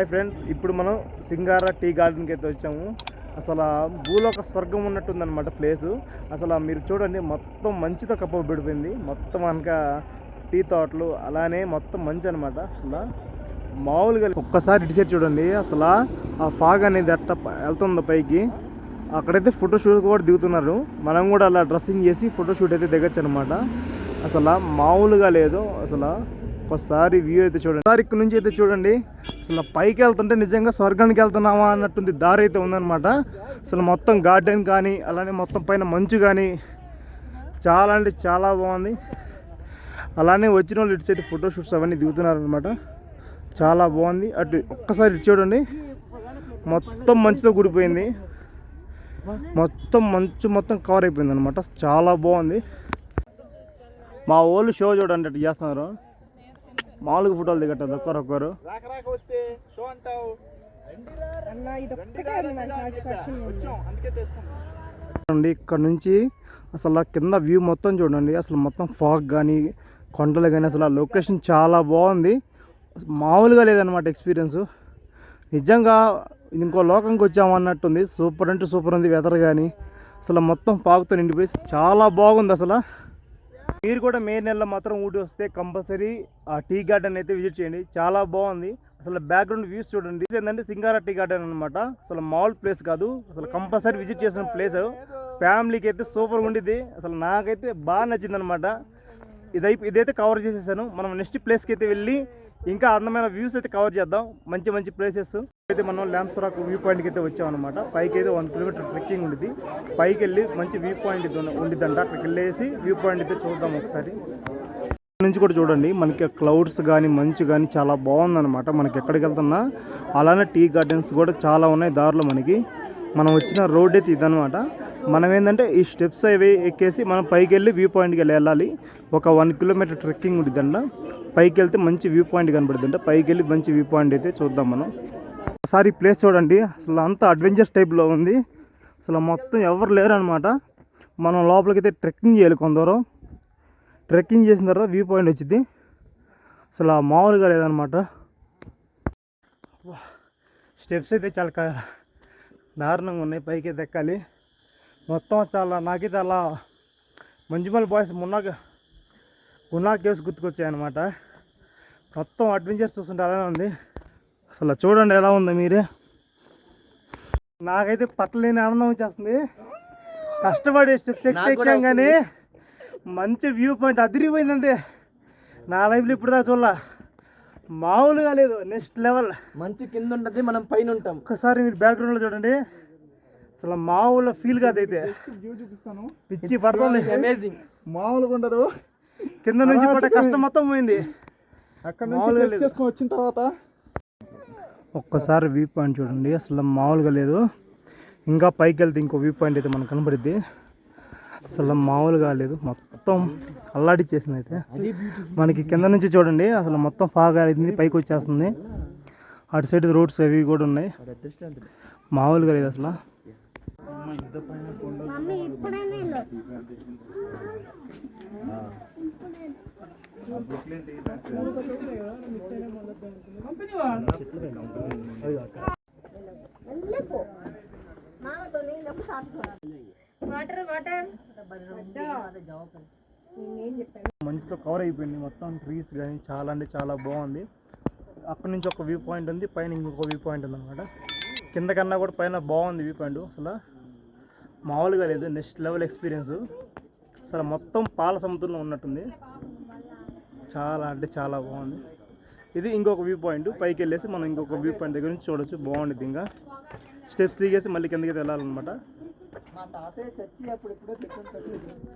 Hi friends ఇప్పుడు మనం సింగార tea గార్డెన్కి అయితే వచ్చాము. అసలు భూలోక స్వర్గం ఉన్నట్టుందన్నమాట ప్లేసు. అసలు మీరు చూడండి మొత్తం మంచుతో కప్పబడిపోయింది మొత్తం అనక టీ తోటలు అలానే మొత్తం మంచి అనమాట అసలు మామూలుగా ఒక్కసారి ఇటు సైడ్ చూడండి అసలు ఆ ఫాగ్ అనేది అట్ట వెళ్తుందో పైకి. అక్కడైతే ఫోటో షూట్ కూడా దిగుతున్నారు. మనం కూడా అలా డ్రెస్సింగ్ చేసి ఫోటో షూట్ అయితే దిగచ్చు అనమాట అసలు మామూలుగా లేదు. అసలు ఒకసారి వ్యూ అయితే చూడండి. ఒకసారి ఇక్కడ నుంచి అయితే చూడండి. అసలు పైకి వెళ్తుంటే నిజంగా స్వర్గానికి వెళ్తున్నామా అన్నట్టుంది దారి అయితే ఉందన్నమాట. అసలు మొత్తం గార్డెన్ కానీ అలానే మొత్తం పైన మంచు కానీ చాలా అంటే చాలా బాగుంది. అలానే వచ్చిన వాళ్ళు ఇటు సైడ్ ఫోటో షూట్స్ అవన్నీ దిగుతున్నారనమాట చాలా బాగుంది. అటు ఒక్కసారి ఇటు చూడండి. మొత్తం మంచుతో కూడిపోయింది. మొత్తం మంచు మొత్తం కవర్ అయిపోయింది అనమాట చాలా బాగుంది. మా వాళ్ళు షో చూడండి అటు చేస్తున్నారు. మామూలుగా ఫోటోలు దిగట్లేదు ఒక్కరొక్కరు చూడండి ఇక్కడ నుంచి అసలు కింద వ్యూ మొత్తం చూడండి అసలు మొత్తం ఫాగ్ కానీ కొండలు కానీ అసలు ఆ లొకేషన్ చాలా బాగుంది. మామూలుగా లేదనమాట ఎక్స్పీరియన్స్. నిజంగా ఇంకో లోకంకి వచ్చాము అన్నట్టుంది. సూపర్ అంటే సూపర్ ఉంది వెదర్ కానీ అసలు మొత్తం ఫాగ్తో నిండిపోయి చాలా బాగుంది అసలు. మీరు కూడా మే నెలలో మాత్రం ఊటీ వస్తే కంపల్సరీ ఆ టీ గార్డెన్ అయితే విజిట్ చేయండి. చాలా బాగుంది. అసలు బ్యాక్గ్రౌండ్ వ్యూస్ చూడండి. ఏంటంటే సింగారా టీ గార్డెన్ అనమాట అసలు మాల్ ప్లేస్ కాదు. అసలు కంపల్సరీ విజిట్ చేసిన ప్లేస్. ఫ్యామిలీకి అయితే సూపర్గా ఉండిద్ది. అసలు నాకైతే బాగా నచ్చింది అనమాట ఇదై ఇదైతే కవర్ చేసేసాను. మనం నెక్స్ట్ ప్లేస్కి అయితే వెళ్ళి ఇంకా అందమైన వ్యూస్ అయితే కవర్ చేద్దాం. మంచి మంచి ప్లేసెస్ అయితే మనం ల్యాంప్స్ రాక్ వ్యూ పాయింట్కి అయితే వచ్చామన్నమాట. పైకి అయితే వన్ కిలోమీటర్ ట్రెక్కింగ్ ఉండిద్ది. పైకి వెళ్ళి మంచి వ్యూ పాయింట్ ఉండిద్దంట. అక్కడికి వెళ్ళేసి వ్యూ పాయింట్ అయితే చూద్దాం ఒకసారి. నుంచి కూడా చూడండి. మనకి క్లౌడ్స్ కానీ మంచు కానీ చాలా బాగుందన్నమాట. మనకి ఎక్కడికి వెళ్తున్నా అలానే టీ గార్డెన్స్ కూడా చాలా ఉన్నాయి దారిలో మనకి. మనం వచ్చిన రోడ్ అయితే ఇదనమాట మనం ఏంటంటే ఈ స్టెప్స్ అవి ఎక్కేసి మనం పైకి వెళ్ళి వ్యూ పాయింట్కి వెళ్ళి వెళ్ళాలి. ఒక వన్ కిలోమీటర్ ట్రెక్కింగ్ ఉండిద్దంట. పైకి వెళ్తే మంచి వ్యూ పాయింట్ కనబడుతుందంట. పైకి వెళ్ళి మంచి వ్యూ పాయింట్ అయితే చూద్దాం మనం. ఒకసారి ఈ ప్లేస్ చూడండి. అసలు అంతా అడ్వెంచర్స్ టైప్లో ఉంది. అసలు మొత్తం ఎవరు లేరు అనమాట మనం లోపలికైతే ట్రెక్కింగ్ చేయాలి కొందరు. ట్రెక్కింగ్ చేసిన తర్వాత వ్యూ పాయింట్ వచ్చింది అసలు ఆ మామూలుగా లేదనమాట స్టెప్స్ అయితే చాలా దారుణంగా ఉన్నాయి. పైకి అయితే ఎక్కాలి. మొత్తం చాలా నాకైతే అలా మంజుమల్ బాయ్స్ మున్నాక గున్నా కేవ్స్ గుర్తుకొచ్చాయి అనమాట మొత్తం అడ్వెంచర్స్ చూస్తుంటే అలానే ఉంది. అసలు చూడండి ఎలా ఉందో మీరే. నాకైతే పట్టలేని ఆనందం వచ్చేస్తుంది. కష్టపడి స్టెప్స్ ఎక్కి ఎక్కాం కానీ మంచి వ్యూ పాయింట్ అదిరిపోయిందంతే నా లైఫ్లో ఇప్పుడు దాకా చూడాల. మామూలుగా లేదు నెక్స్ట్ లెవెల్ మంచి కింద ఉంటది మనం పైన ఉంటాం. ఒక్కసారి మీరు బ్యాక్గ్రౌండ్లో చూడండి. అసలు మామూలు ఫీల్ కాదు అయితే. వ్యూ చూపిస్తాను. పిచ్చి పడుతుంది. అమేజింగ్ మామూలుగా ఉండదు. కింద నుంచి పడ్డ కష్టం మొత్తం పోయింది. అక్కడ మామూలుగా నుంచి వచ్చిన తర్వాత ఒక్కసారి వ్యూ పాయింట్ చూడండి. అసలు మామూలుగా లేదు. ఇంకా పైకి వెళ్తే ఇంకో వ్యూ పాయింట్ అయితే మనకు కనబడుద్ది. అసలు మామూలుగా లేదు. మొత్తం అల్లాడిచ్చేసింది అయితే. మనకి కింద నుంచి చూడండి. అసలు మొత్తం ఫాగ్ అయింది పైకి వచ్చేస్తుంది. అటు సైడ్ రోడ్స్ అవి కూడా ఉన్నాయి. మామూలుగా లేదు అసలు. Water water. మంచుతో కవర్ అయిపోయింది. మొత్తం ట్రీస్ కానీ చాలా అంటే చాలా బాగుంది. అక్కడి నుంచి ఒక వ్యూ పాయింట్ ఉంది. పైన ఇంకొక వ్యూ పాయింట్ ఉంది అనమాట కింద కన్నా కూడా పైన బాగుంది వ్యూ పాయింట్ అసలు మామూలుగా లేదు. నెక్స్ట్ లెవెల్ ఎక్స్పీరియన్స్ అసలు మొత్తం పాల సముద్రంలో ఉన్నట్టుంది. చాలా అంటే చాలా బాగుంది. ఇది ఇంకొక వ్యూ పాయింట్ పైకి వెళ్ళేసి మనం ఇంకొక వ్యూ పాయింట్ దగ్గర నుంచి చూడొచ్చు. బాగుంటుంది ఇంకా. స్టెప్స్ దిగేసి మళ్ళీ కిందకి వెళ్ళాలన్నమాట. మా తాతయ్య చచ్చి అప్పుడు ఎప్పుడో పెట్టుకుంటాడు